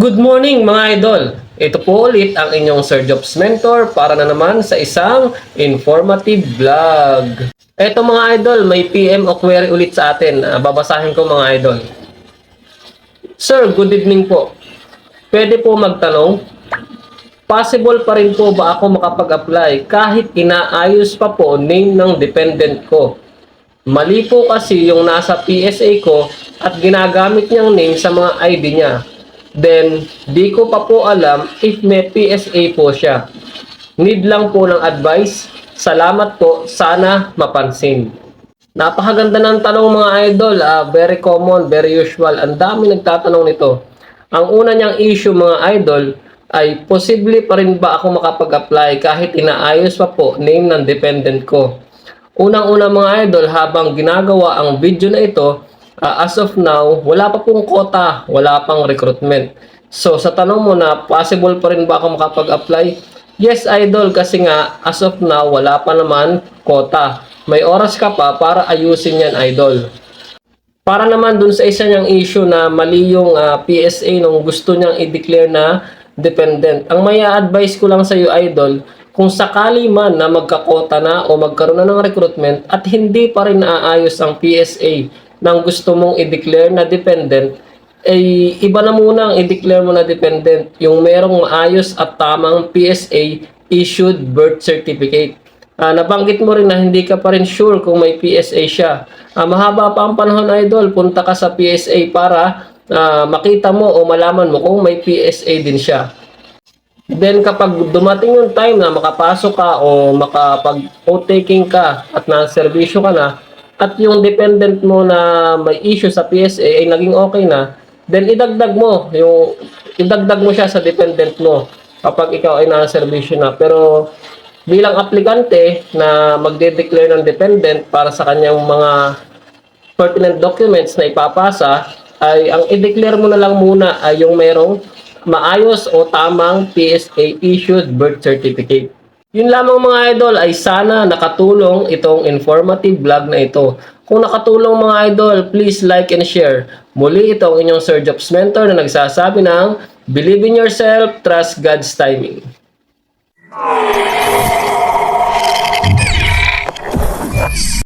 Good morning mga idol! Ito po ulit ang inyong Sir Jobs Mentor para na naman sa isang informative vlog. Ito mga idol, may PM o query ulit sa atin. Ah, babasahin ko mga idol. Sir, good evening po. Pwede po magtanong? Possible pa rin po ba ako makapag-apply kahit inaayos pa po name ng dependent ko? Mali po kasi yung nasa PSA ko at ginagamit niyang name sa mga ID niya. Then, di ko pa po alam if may PSA po siya. Need lang po ng advice. Salamat po. Sana mapansin. Napakaganda ng tanong mga idol. Ah, very common, very usual. Ang dami nagtatanong nito. Ang una niyang issue mga idol ay posible pa rin ba ako makapag-apply kahit inaayos pa po name ng dependent ko. Unang-una mga idol, habang ginagawa ang video na ito, ah, as of now, wala pa pong quota, wala pang recruitment. So, sa tanong mo na possible pa rin ba ako makapag-apply? Yes, idol, kasi nga, as of now, wala pa naman quota. May oras ka pa para ayusin yan, idol. Para naman dun sa isa niyang issue na mali yung ah, PSA nung gusto niyang i-declare na dependent. Ang may advice ko lang sa iyo, idol, kung sakali man na magkakota na o magkaroon na ng recruitment at hindi pa rin naayos ang PSA ng gusto mong i-declare na dependent, ay iba na muna ang i-declare mo na dependent yung merong maayos at tamang PSA issued birth certificate. Ah, nabanggit mo rin na hindi ka pa rin sure kung may PSA siya. Ah, mahaba pa ang panahon, idol. Punta ka sa PSA para ah, makita mo o malaman mo kung may PSA din siya. Then kapag dumating yung time na makapasok ka o makapag-taking ka at na-servisyo ka na at yung dependent mo na may issue sa PSA ay naging okay na, then idagdag mo yung idagdag mo siya sa dependent mo kapag ikaw ay na-servisyo na. Pero bilang aplikante na magde-declare ng dependent para sa kanyang mga pertinent documents na ipapasa ay ang i-declare mo na lang muna ay yung merong maayos o tamang PSA issued birth certificate. Yun lamang mga idol ay sana nakatulong itong informative vlog na ito. Kung nakatulong mga idol, please like and share. Muli ito ang inyong Sir Jobs Mentor na nagsasabi ng Believe in yourself, trust God's timing.